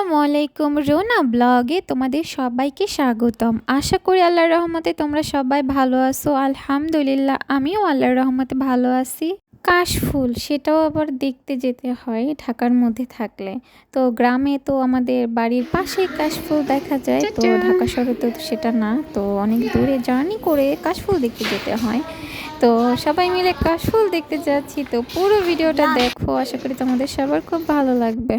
আলাইকুম। রোনা ব্লগে তোমাদের সবাইকে স্বাগতম। আশা করি আল্লাহর রহমতে তোমরা সবাই ভালো আছো। আলহামদুলিল্লাহ আমিও আল্লাহর রহমতে ভালো আছি। কাশফুল সেটাও আবার দেখতে যেতে হয় ঢাকার মধ্যে থাকলে। তো গ্রামে তো আমাদের বাড়ির পাশেই কাশফুল দেখা যায়। তো ঢাকা শহরে তো সেটা না। তো অনেক দূরে জার্নি করে কাশফুল দেখতে যেতে হয়। তো সবাই মিলে কাশফুল দেখতে যাচ্ছি। তো পুরো ভিডিওটা দেখো। আশা করি তোমাদের সবার খুব ভালো লাগবে।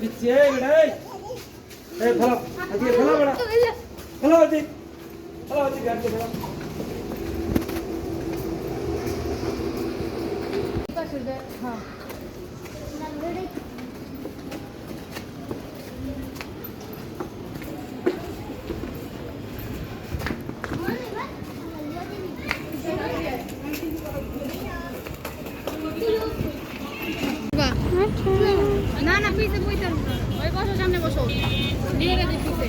পিচ্ছে বেড়া এই। এ ফেলা আজকে ফেলা বেড়া। ফেলা আজকে ফেলা আজকে গাড়িতে ফেলা। না না পিছে বইতে ওই বসো সামনে বসো দিয়ে গেছে পিছে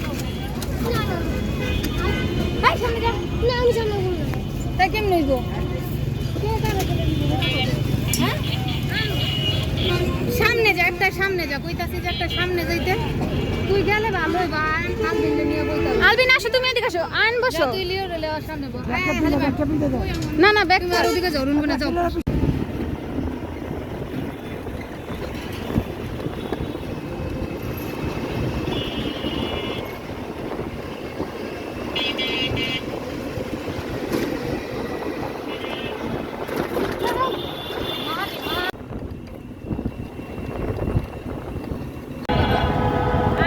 ভাই সামনে যা না আমি সামনে বলব না তাই কেমন হইব হ্যাঁ সামনে যা একটা সামনে যা কইতাছি যে একটা সামনে যাইতে। তুই গেলে ভালো হইব আন কাল দিলে নিয়ে বইতে আলবিন আসো তুমি এদিকে আসো আন বসো। তুই লিও রে সামনে বস। না না ব্যাগ করে ওদিকে যাও রুম যাও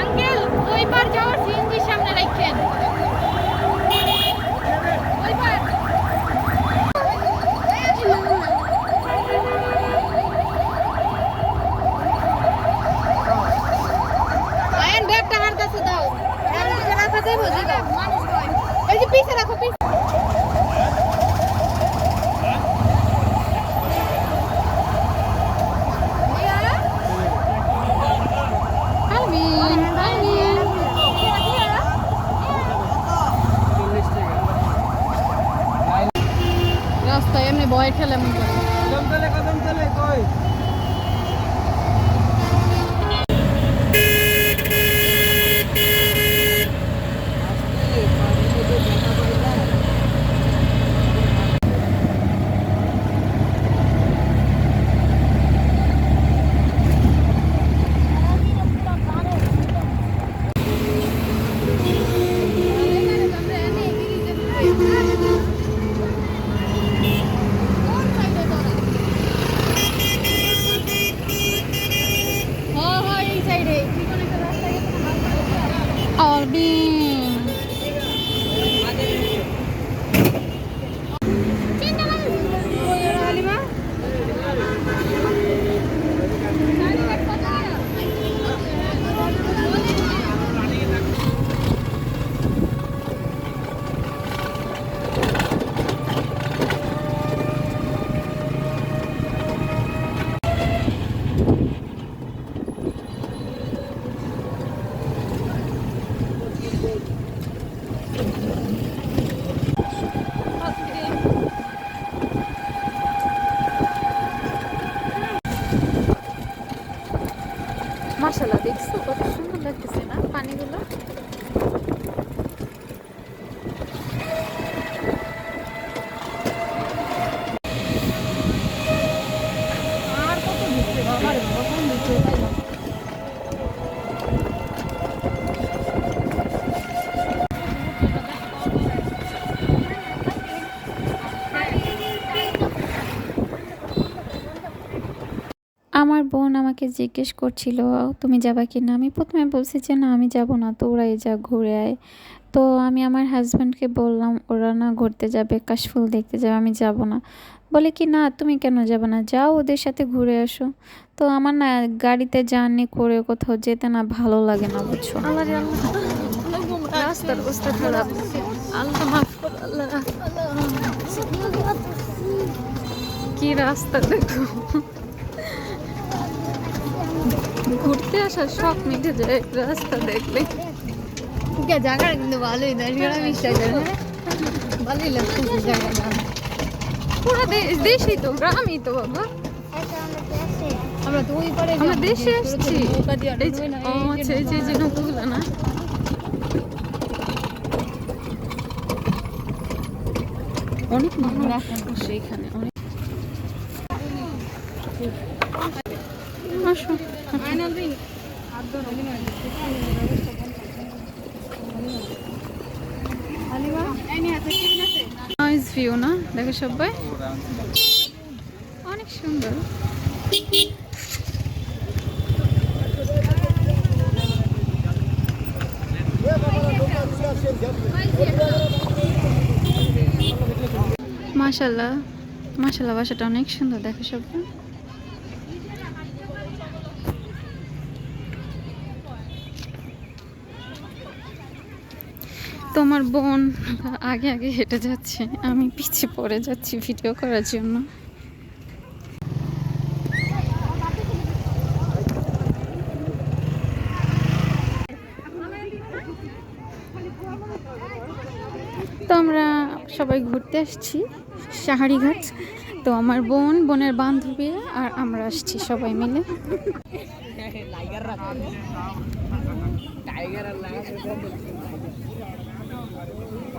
আঙ্কেল ওই পার যাওয়ার সিএনজির সামনে রাখছেন ওই পার আয়ন ব্যাগটা হার কাছে দাও রাখা যাবে মানুষ কয় এই যে পিছে রাখো পিছে আলমিন আলমিন রাস্তায় এমনি ভয় খেলে এমন করে কদম তলে কদম তলে কই আলবিন মাশাল্লাহ দেখছ কত সুন্দর লাগতেছে না পানিগুলো আর কত ঢুকছে বাবা রে বাবা কোন ঢুকছে তাই না আমার বোন আমাকে জিজ্ঞেস করছিল তুমি যাবা কি না আমি প্রথমে বলছি যে না আমি যাব না তো ওরাই যা ঘুরে আয়। তো আমি আমার হাজব্যান্ডকে বললাম ওরা না ঘুরতে যাবে কাশফুল দেখতে যাবে আমি যাব না। বলে কি না তুমি কেন যাবে না? যাও ওদের সাথে ঘুরে আসো। তো আমার না গাড়িতে জার্নি করে কোথাও যেতে না ভালো লাগে না বুঝছ? রাস্তার অবস্থা খারাপ আল্লাহ মাফ আল্লাহ কি রাস্তা দেখো? ঘুরতে আসার শখ মিটে যায় রাস্তা দেখলে। জায়গা কিন্তু ভালোই না করে? ভালোই লাগতেছে জায়গাটা পুরো দেশই তো গ্রামই তো বাবা। আমরা তো ওই পারে আমরা দেশে এসেছি। ও আচ্ছা এই যে যে নৌকাগুলো না? অনেক মানুষ সেইখানে অনেক আসো আয়নাল দিন। আলিমা, এই নিয়ে আছে, টিফিন আছে? নাইস ভিউ না? দেখো সবাই। অনেক সুন্দর। মাশাল্লাহ। মাশাল্লাহ বাসাটা অনেক সুন্দর দেখো সবাই। তোমার বোন আগে আগে হেঁটে যাচ্ছে। আমি পিছে পড়ে যাচ্ছি ভিডিও করার জন্য। তো আমরা সবাই ঘুরতে আসছি সাহারিঘাট তো আমার বোন, বোনের বান্ধবী আর আমরা আসছি সবাই মিলে।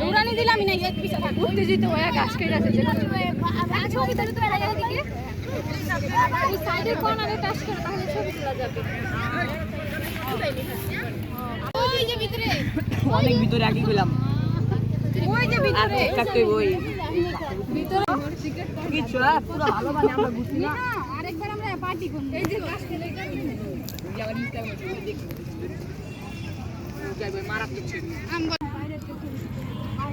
দৌড়ানি দিলাম না এক পিছা থাক উত্তেজিত হয়ে গাছ কেটে আছে যে ছবি তুলে তো এলাকার দিকে এই সাইডের কর্নারে টাচ করে তাহলে ছবি তোলা যাবে। ওই যে ভিতরে। অনেক ভিতরে আগে গেলাম। ওই যে ভিতরে। কাটতে বই ভিতরে। কিছু না পুরো ভালো মানে আমরা বুঝি না। আরেকবার আমরা পার্টি করব। এই যে গাছ কেটে মারা কিছু হাই হাই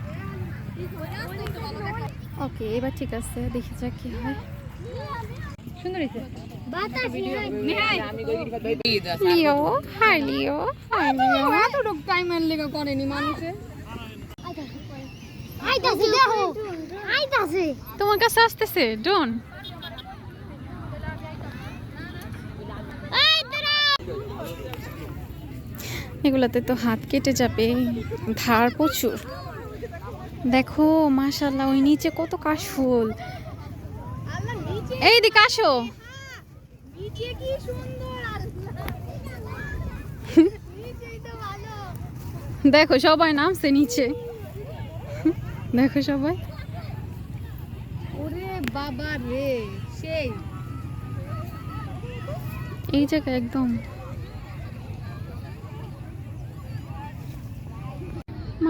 ওকে এবার ঠিক আছে দেখি যাক কি হয়। সুন্দর হয়েছে লিও হাই লিও হাই লেগে করেনি মানুষে। আইতাছে দেখো। আইতাছে। তোমার কাছে আসতেছে ডন এগুলাতে তো হাত কেটে যাবে ধার প্রচুর। দেখো মাশাল্লাহ ওই নিচে কত কাশফুল। এই দিকে আসো। দেখো সবাই নামছে নিচে। দেখো সবাই। ওরে বাবা রে সেই। এই জায়গা একদম।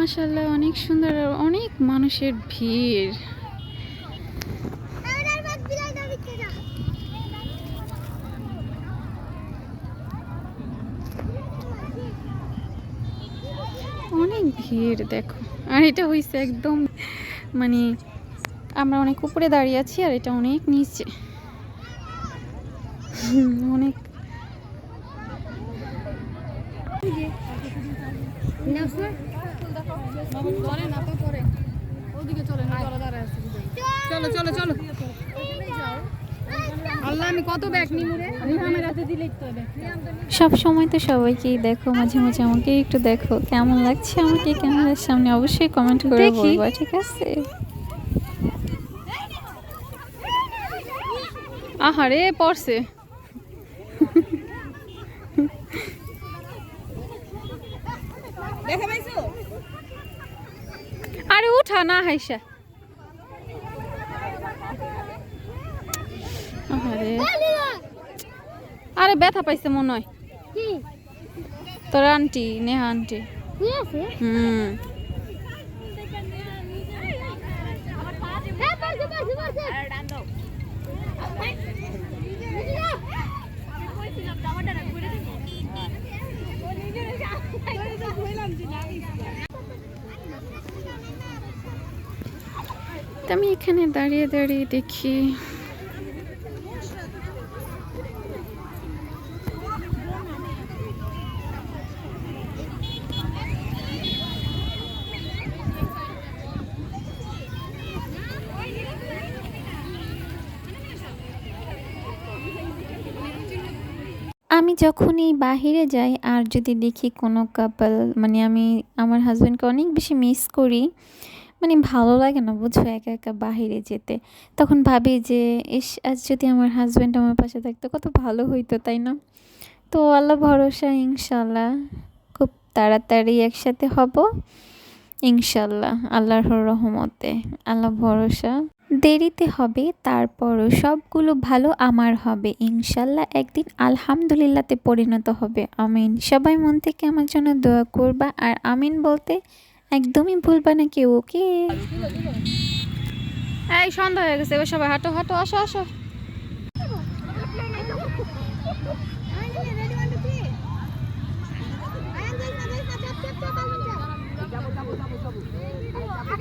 মাশাল্লাহ অনেক সুন্দর আর অনেক মানুষের ভিড়। অনেক ভিড়, দেখো। আর এটা হয়েছে একদম মানে আমরা অনেক উপরে দাঁড়িয়ে আছি আর এটা অনেক নিচে। অনেক পরে না তো পরে ওদিকে চলে না চলো দাঁড়ায় আছে চলো চলো চলো। আল্লাহ আমি কত ব্যাগ নিমু রে? রিহামের হাতে দিলেই তো সব সময় তো সবাইকেই দেখো মাঝে মাঝে আমাকে একটু দেখো। কেমন লাগছে আমাকে? ক্যামেরার সামনে অবশ্যই কমেন্ট করে। বলবা ঠিক আছে? আহারে পড়ছে। পাইছো? উঠা না হাইসা। আরে আরে ব্যথা পাইছে মনে হয়। তোর আন্টি নেহা আন্টি। হুম। আমি এখানে দাঁড়িয়ে দাঁড়িয়ে দেখি। আমি যখনই বাহিরে যাই আর যদি দেখি কোনো কাপল মানে আমি, আমার হাজব্যান্ডকে অনেক বেশি মিস করি মানে ভালো লাগে না, বুঝছ, একা একা বাহিরে যেতে। তখন ভাবি যে, ইস, আজ যদি আমার হাজব্যান্ড আমার পাশে থাকতো, কত ভালো হইতো, তাই না? তো আল্লাহ ভরসা ইনশাল্লাহ খুব তাড়াতাড়ি একসাথে হব ইনশাল্লাহ আল্লাহর রহমতে, আল্লাহ ভরসা। দেরিতে হবে, তারপরও সবগুলো ভালো আমার হবে। ইনশাল্লাহ একদিন আলহামদুলিল্লাহতে পরিণত হবে। আমিন। সবাই মন থেকে আমার জন্য দোয়া করবা আর আমিন বলতে একদমই ভুলবা না কেউ, ওকে? এই সন্ধ্যা হয়ে গেছে, এবার সবাই হাঁটো হাঁটো, আসো আসো ready one two three Ayan যাই না যাই না চাপ চাপ চাপ আলমন চাপ আগে না আগে না আয় আমি কাইটা দিছি না কাইটা দিছি না এরকম ঘুরবি আর তুই নেই কি না থাকবে শালা এলো কি আয় রেডি ওয়ান টু থ্রি ওগুলো ওগুলো এটা কি শালা আঙ্গুল নিয়ে একটা দাও দিয়ে আমি তুলো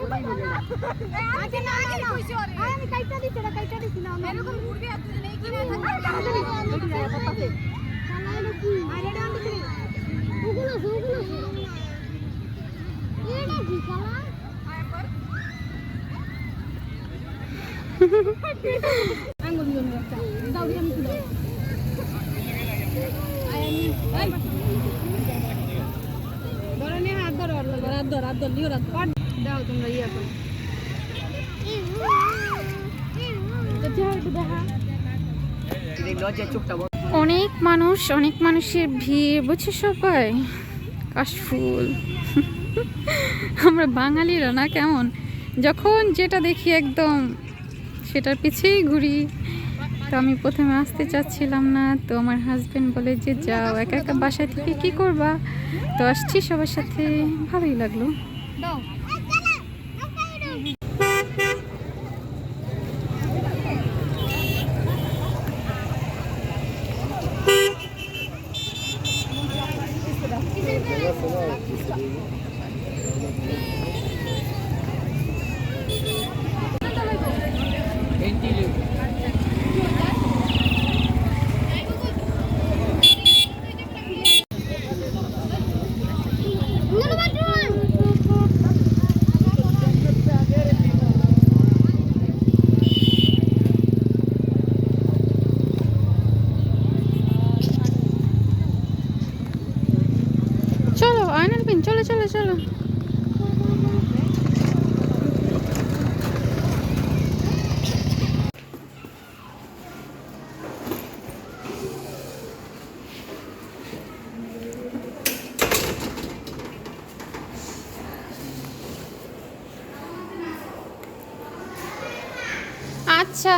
ধরো হাত ধরো হাত ধরো হাত ধরো। দাও তোমরা ইয়ে করো। অনেক মানুষ অনেক মানুষের ভিড় বুঝছ সবাই? কাশফুল আমরা বাঙালিরা না কেমন? যখন যেটা দেখি একদম সেটার পিছেই ঘুরি। তো আমি প্রথমে আসতে চাচ্ছিলাম না তো আমার হাজব্যান্ড বলে যে যাও একা একা বাসায় থেকে কি করবা? তো আসছি সবার সাথে। ভালোই লাগল চলো আয়নার পিন চলো চলো চলো আচ্ছা।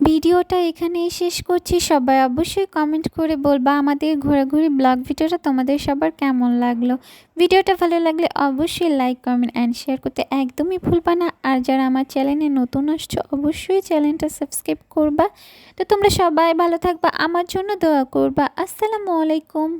ভিডিওটা এখানেই শেষ করছি। সবাই অবশ্যই কমেন্ট করে বলবা আমাদের ঘোরাঘুরি ব্লগ ভিডিওটা তোমাদের সবার কেমন লাগল? ভিডিওটা ভালো লাগলে অবশ্যই লাইক কমেন্ট অ্যান্ড শেয়ার করতে একদমই ভুলবা না। আর যারা আমার চ্যানেলে নতুন আসছো, অবশ্যই চ্যানেলটা সাবস্ক্রাইব করবা। তো তোমরা সবাই ভালো থাকবা। আমার জন্য দোয়া করবা। আসসালামু আলাইকুম।